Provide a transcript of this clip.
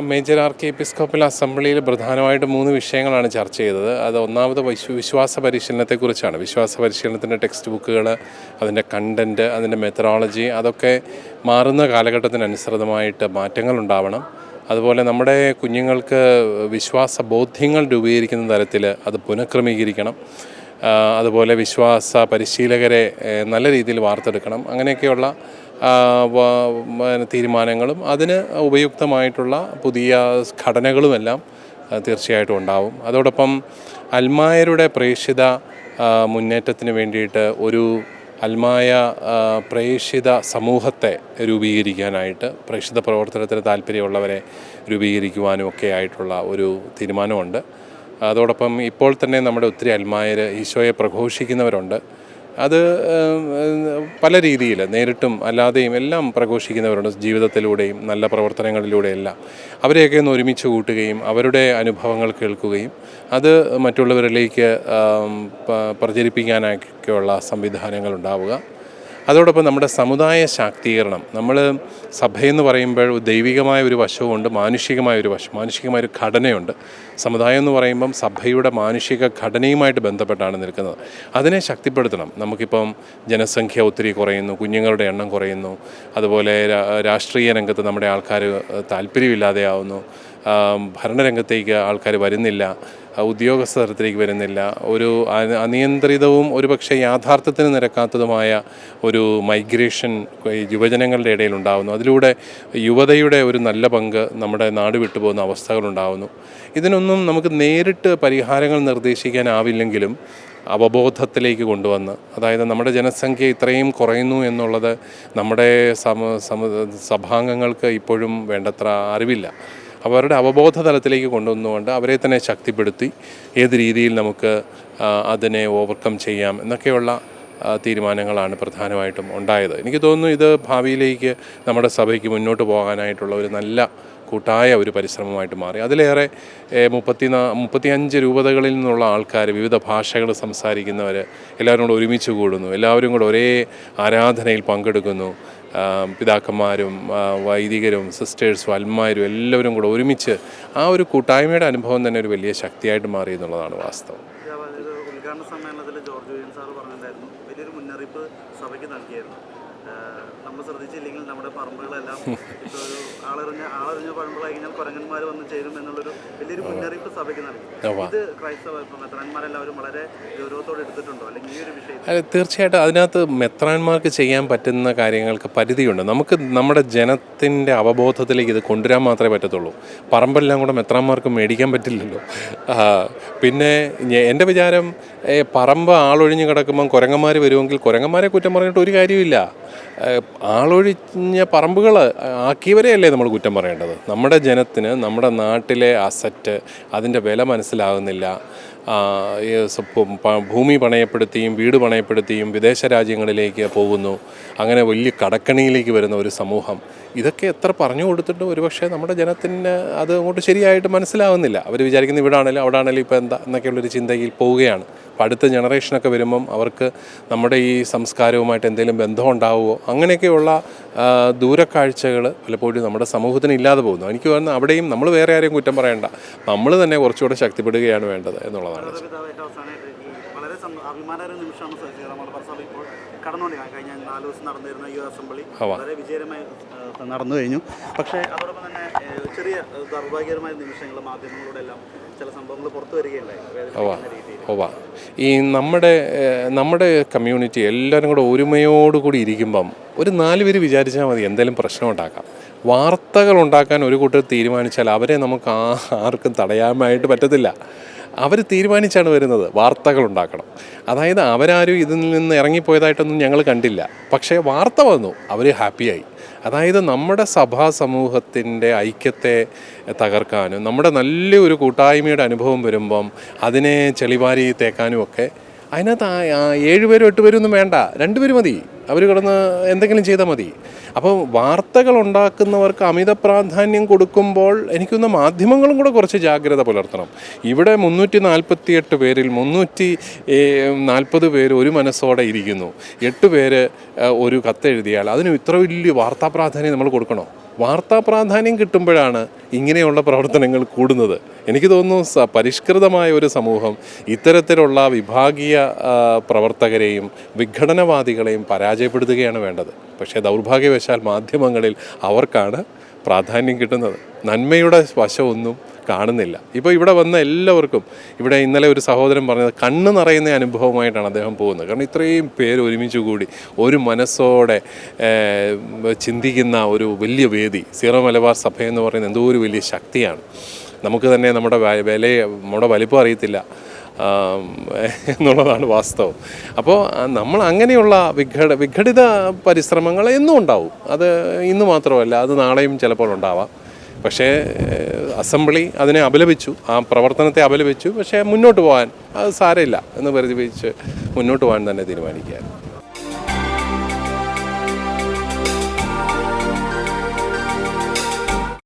Major R K episcopal അസംബ്ലിയിൽ പ്രധാനമായിട്ട് മൂന്ന് വിഷയങ്ങളാണ് ചർച്ച ചെയ്തത്. അത് ഒന്നാമത് വിശ്വ വിശ്വാസ പരിശീലനത്തെക്കുറിച്ചാണ്. വിശ്വാസ പരിശീലനത്തിന്റെ ടെക്സ്റ്റ് ബുക്കുകൾ അതിന്റെ കണ്ടന്റ് അതിന്റെ മെത്തഡോളജി അതൊക്കെ മാറുന്ന കാലഘട്ടത്തിനനുസൃതമായിട്ട് മാറ്റങ്ങൾ ഉണ്ടാവണം അതുപോലെ നമ്മുടെ കുഞ്ഞുങ്ങൾക്ക് വിശ്വാസ ബോധ്യങ്ങൾ രൂപീകരിക്കുന്ന തരത്തിൽ അത് പുനഃക്രമീകരിക്കണം. അതുപോലെ വിശ്വാസ പരിശീലകരെ നല്ല രീതിയിൽ വാർത്തെടുക്കണം. അങ്ങനെയൊക്കെയുള്ള തീരുമാനങ്ങളും അതിന് ഉപയുക്തമായിട്ടുള്ള പുതിയ ഘടനകളുമെല്ലാം തീർച്ചയായിട്ടും ഉണ്ടാവും. അതോടൊപ്പം അൽമായരുടെ പ്രേക്ഷിത മുന്നേറ്റത്തിന് വേണ്ടിയിട്ട് ഒരു അൽമായ പ്രേക്ഷിത സമൂഹത്തെ രൂപീകരിക്കാനായിട്ട് പ്രേക്ഷിത പ്രവർത്തനത്തിന് താല്പര്യമുള്ളവരെ രൂപീകരിക്കുവാനും ഒക്കെ ആയിട്ടുള്ള ഒരു തീരുമാനമുണ്ട്. അതോടൊപ്പം ഇപ്പോൾ തന്നെ നമ്മുടെ ഒത്തിരി അൽമായർ ഈശോയെ പ്രഘോഷിക്കുന്നവരുണ്ട്. അത് പല രീതിയിൽ നേരിട്ടും അല്ലാതെയും എല്ലാം പ്രഘോഷിക്കുന്നവരുണ്ട് ജീവിതത്തിലൂടെയും നല്ല പ്രവർത്തനങ്ങളിലൂടെയെല്ലാം. അവരെയൊക്കെ ഒന്ന് ഒരുമിച്ച് കൂട്ടുകയും അവരുടെ അനുഭവങ്ങൾ കേൾക്കുകയും അത് മറ്റുള്ളവരിലേക്ക് പ്രചരിപ്പിക്കാനൊക്കെയുള്ള സംവിധാനങ്ങൾ ഉണ്ടാവുക അതോടൊപ്പം നമ്മുടെ സമുദായ ശാക്തീകരണം. നമ്മൾ സഭയെന്ന് പറയുമ്പോൾ ദൈവികമായ ഒരു വശവുമുണ്ട് മാനുഷികമായ ഒരു വശം മാനുഷികമായ ഒരു ഘടനയുണ്ട്. സമുദായം എന്ന് പറയുമ്പം സഭയുടെ മാനുഷിക ഘടനയുമായിട്ട് ബന്ധപ്പെട്ടാണ് നിൽക്കുന്നത്. അതിനെ ശക്തിപ്പെടുത്തണം. നമുക്കിപ്പം ജനസംഖ്യ ഒത്തിരി കുറയുന്നു കുഞ്ഞുങ്ങളുടെ എണ്ണം കുറയുന്നു അതുപോലെ രാഷ്ട്രീയ രംഗത്ത് നമ്മുടെ ആൾക്കാർ താല്പര്യമില്ലാതെയാവുന്നു ഭരണരംഗത്തേക്ക് ആൾക്കാർ വരുന്നില്ല ഉദ്യോഗസ്ഥ തലത്തിലേക്ക് വരുന്നില്ല ഒരു അനിയന്ത്രിതവും ഒരുപക്ഷെ യാഥാർത്ഥ്യത്തിന് നിരക്കാത്തതുമായ ഒരു മൈഗ്രേഷൻ യുവജനങ്ങളുടെ ഇടയിൽ ഉണ്ടാകുന്നു അതിലൂടെ യുവതയുടെ ഒരു നല്ല പങ്ക് നമ്മുടെ നാട് വിട്ടുപോകുന്ന അവസ്ഥകളുണ്ടാകുന്നു ഇതിനൊന്നും നമുക്ക് നേരിട്ട് പരിഹാരങ്ങൾ നിർദ്ദേശിക്കാനാവില്ലെങ്കിലും അവബോധത്തിലേക്ക് കൊണ്ടുവന്ന് അതായത് നമ്മുടെ ജനസംഖ്യ ഇത്രയും കുറയുന്നു എന്നുള്ളത് നമ്മുടെ സമ സഭാംഗങ്ങൾക്ക് ഇപ്പോഴും വേണ്ടത്ര അറിവില്ല. അവരുടെ അവബോധ തലത്തിലേക്ക് കൊണ്ടുവന്നുകൊണ്ട് അവരെ തന്നെ ശക്തിപ്പെടുത്തി ഏത് രീതിയിൽ നമുക്ക് അതിനെ ഓവർകം ചെയ്യാം എന്നൊക്കെയുള്ള തീരുമാനങ്ങളാണ് പ്രധാനമായിട്ടും ഉണ്ടായത്. എനിക്ക് തോന്നുന്നു ഇത് ഭാവിയിലേക്ക് നമ്മുടെ സഭയ്ക്ക് മുന്നോട്ട് പോകാനായിട്ടുള്ള ഒരു നല്ല കൂട്ടായ ഒരു പരിശ്രമമായിട്ട് മാറി. അതിലേറെ മുപ്പത്തി നാ മുപ്പത്തിയഞ്ച് രൂപതകളിൽ നിന്നുള്ള ആൾക്കാർ വിവിധ ഭാഷകൾ സംസാരിക്കുന്നവർ എല്ലാവരും കൂടെ ഒരുമിച്ച് കൂടുന്നു. എല്ലാവരും കൂടെ ഒരേ ആരാധനയിൽ പങ്കെടുക്കുന്നു. പിതാക്കന്മാരും വൈദികരും സിസ്റ്റേഴ്സും അൽമാരും എല്ലാവരും കൂടെ ഒരുമിച്ച് ആ ഒരു കൂട്ടായ്മയുടെ അനുഭവം തന്നെ ഒരു വലിയ ശക്തിയായിട്ട് മാറി എന്നുള്ളതാണ് വാസ്തവം. ഉദ്ഘാടന സമ്മേളനത്തിൽ ജോർജ് വിജയൻ സാർ പറഞ്ഞിട്ടുണ്ടായിരുന്നു വലിയൊരു മുന്നറിയിപ്പ് സഭയ്ക്ക് നൽകിയായിരുന്നു. നമ്മൾ ശ്രദ്ധിച്ചില്ലെങ്കിൽ നമ്മുടെ പറമ്പുകളെല്ലാം ഇപ്പോൾ ഒരു ആളെറിഞ്ഞ ആളെറിഞ്ഞ പറമ്പുകളായി കഴിഞ്ഞാൽ കുരങ്ങന്മാർ വന്ന് ചേരും എന്നുള്ളൊരു വലിയൊരു മുന്നറിയിപ്പ് സഭയ്ക്ക് നൽകി ഇത് ക്രൈസ്തവ മെത്രാന്മാരെല്ലാവരും വളരെ ഗൗരവത്തോടെ എടുത്തിട്ടുണ്ടോ? അല്ലെങ്കിൽ ഈ ഒരു വിഷയം തീർച്ചയായിട്ടും അതിനകത്ത് മെത്രാന്മാർക്ക് ചെയ്യാൻ പറ്റുന്ന കാര്യങ്ങൾക്ക് പരിധിയുണ്ട്. നമുക്ക് നമ്മുടെ ജനത്തിന്റെ അവബോധത്തിലേക്ക് ഇത് കൊണ്ടുവരാൻ മാത്രമേ പറ്റത്തുള്ളൂ. പറമ്പെല്ലാം കൂടെ മെത്രാന്മാർക്ക് മേടിക്കാൻ പറ്റില്ലല്ലോ. പിന്നെ എന്റെ വിചാരം പറമ്പ് ആളൊഴിഞ്ഞ് കിടക്കുമ്പം കുരങ്ങന്മാർ വരുമെങ്കിൽ കുരങ്ങന്മാരെ കുറ്റം പറഞ്ഞിട്ട് ഒരു കാര്യമില്ല ആളൊഴിഞ്ഞ പറമ്പുകൾ ആക്കിയവരെയല്ലേ നമ്മൾ കുറ്റം പറയേണ്ടത്? നമ്മുടെ ജനത്തിന് നമ്മുടെ നാട്ടിലെ അസറ്റ് അതിന്റെ വില മനസ്സിലാകുന്നില്ല. ഭൂമി പണയപ്പെടുത്തിയും വീട് പണയപ്പെടുത്തിയും വിദേശ രാജ്യങ്ങളിലേക്ക് പോകുന്നു. അങ്ങനെ വലിയ കടക്കണിയിലേക്ക് വരുന്ന ഒരു സമൂഹം. ഇതൊക്കെ എത്ര പറഞ്ഞു കൊടുത്തിട്ടും ഒരുപക്ഷെ നമ്മുടെ ജനത്തിന് അത് അങ്ങോട്ട് ശരിയായിട്ട് മനസ്സിലാവുന്നില്ല. അവർ വിചാരിക്കുന്ന ഇവിടെ ആണെങ്കിലും അവിടെ ആണെങ്കിലും ഇപ്പോൾ എന്താ എന്നൊക്കെയുള്ളൊരു ചിന്തയിൽ പോവുകയാണ്. അപ്പം അടുത്ത ജനറേഷനൊക്കെ വരുമ്പം അവർക്ക് നമ്മുടെ ഈ സംസ്കാരവുമായിട്ട് എന്തെങ്കിലും ബന്ധം ഉണ്ടാവുമോ അങ്ങനെയൊക്കെയുള്ള ദൂരക്കാഴ്ചകൾ പലപ്പോഴും നമ്മുടെ സമൂഹത്തിന് ഇല്ലാതെ പോകുന്നു. എനിക്ക് തോന്നുന്നു അവിടെയും നമ്മൾ വേറെ ആരെയും കുറ്റം പറയണ്ട. നമ്മൾ തന്നെ കുറച്ചുകൂടെ ശക്തിപ്പെടുകയാണ് വേണ്ടത് എന്നുള്ളതാണ്. വളരെ സം- നിമിഷമാണ് ഇപ്പോൾ കടന്നുകൊണ്ട് കഴിഞ്ഞ നാല് ദിവസം നടന്നിരുന്ന ഈ അസംബ്ലി വളരെ വിജയകരമായി നടന്നു കഴിഞ്ഞു. പക്ഷേ അതോടൊപ്പം തന്നെ ചെറിയ ദൗർഭാഗ്യകരമായ നിമിഷങ്ങൾ മാധ്യമങ്ങളുടെ എല്ലാം ചില സംഭവങ്ങൾ പുറത്തു വരികയുണ്ടായി. ഈ നമ്മുടെ നമ്മുടെ കമ്മ്യൂണിറ്റി എല്ലാവരും കൂടെ ഒരുമയോടുകൂടി ഇരിക്കുമ്പം ഒരു നാല് പേര് വിചാരിച്ചാൽ മതി എന്തെങ്കിലും പ്രശ്നം ഉണ്ടാക്കാം. വാർത്തകൾ ഉണ്ടാക്കാൻ ഒരു കൂട്ടർ തീരുമാനിച്ചാൽ അവരെ നമുക്ക് ആ- ആർക്കും തടയാനായിട്ട് പറ്റത്തില്ല. അവർ തീരുമാനിച്ചാണ് വരുന്നത്. വാർത്തകൾ ഉണ്ടാക്കണം അതായത് അവരാരും ഇതിൽ നിന്ന് ഇറങ്ങിപ്പോയതായിട്ടൊന്നും ഞങ്ങൾ കണ്ടില്ല. പക്ഷേ വാർത്ത വന്നു. അവർ ഹാപ്പിയായി. അതായത് നമ്മുടെ സഭാ സമൂഹത്തിന്റെ ഐക്യത്തെ തകർക്കാനും നമ്മുടെ നല്ലൊരു കൂട്ടായ്മയുടെ അനുഭവം വരുമ്പം അതിനെ ചെളിവാരി തേക്കാനും ഒക്കെ അതിനകത്ത് ഏഴുപേരും എട്ടുപേരും ഒന്നും വേണ്ട. രണ്ടുപേരും പേര് മതി. അവർ കിടന്ന് എന്തെങ്കിലും ചെയ്താൽ മതി. അപ്പോൾ വാർത്തകൾ ഉണ്ടാക്കുന്നവർക്ക് അമിത പ്രാധാന്യം കൊടുക്കുമ്പോൾ എനിക്കൊന്ന് മാധ്യമങ്ങളും കൂടെ കുറച്ച് ജാഗ്രത പുലർത്തണം. ഇവിടെ മുന്നൂറ്റി നാൽപ്പത്തി എട്ട് പേരിൽ മുന്നൂറ്റി നാൽപ്പത് പേര് ഒരു മനസ്സോടെ ഇരിക്കുന്നു. എട്ട് പേര് ഒരു കത്തെഴുതിയാൽ അതിന് ഇത്ര വലിയ വാർത്താ പ്രാധാന്യം നമ്മൾ കൊടുക്കണോ? വാർത്താ പ്രാധാന്യം കിട്ടുമ്പോഴാണ് ഇങ്ങനെയുള്ള പ്രവർത്തനങ്ങൾ കൂടുന്നത്. എനിക്ക് തോന്നുന്നു പരിഷ്കൃതമായ ഒരു സമൂഹം ഇത്തരത്തിലുള്ള വിഭാഗീയ പ്രവർത്തകരെയും വിഘടനവാദികളെയും പരാജയപ്പെടുത്തുകയാണ് വേണ്ടത്. പക്ഷേ ദൗർഭാഗ്യവശാൽ മാധ്യമങ്ങളിൽ അവർക്കാണ് പ്രാധാന്യം കിട്ടുന്നത്. നന്മയുടെ വശമൊന്നും കാണുന്നില്ല. ഇപ്പോൾ ഇവിടെ വന്ന എല്ലാവർക്കും ഇവിടെ ഇന്നലെ ഒരു സഹോദരൻ പറഞ്ഞത് കണ്ണ് നിറയുന്ന അനുഭവമായിട്ടാണ് അദ്ദേഹം പോകുന്നത്. കാരണം ഇത്രയും പേര് ഒരുമിച്ച് കൂടി ഒരു മനസ്സോടെ ചിന്തിക്കുന്ന ഒരു വലിയ വേദി സീറോ മലബാർ സഭ എന്ന് പറയുന്നത് എന്തോ ഒരു വലിയ ശക്തിയാണ്. നമുക്ക് തന്നെ നമ്മുടെ വില നമ്മുടെ വലിപ്പം അറിയത്തില്ല. എന്നുള്ളതാണ് വാസ്തവം. അപ്പോൾ നമ്മൾ അങ്ങനെയുള്ള വിഘട വിഘടിത പരിശ്രമങ്ങൾ എന്നും ഉണ്ടാവും. അത് ഇന്ന് മാത്രമല്ല അത് നാളെയും ചിലപ്പോൾ ഉണ്ടാവാം. പക്ഷേ അസംബ്ലി അതിനെ അപലപിച്ചു. ആ പ്രവർത്തനത്തെ അപലപിച്ചു. പക്ഷേ മുന്നോട്ട് പോകാൻ അത് സാരമില്ല എന്ന് പരിധിപ്പിച്ച് മുന്നോട്ട് പോകാൻ തന്നെ തീരുമാനിക്കുകയാണ്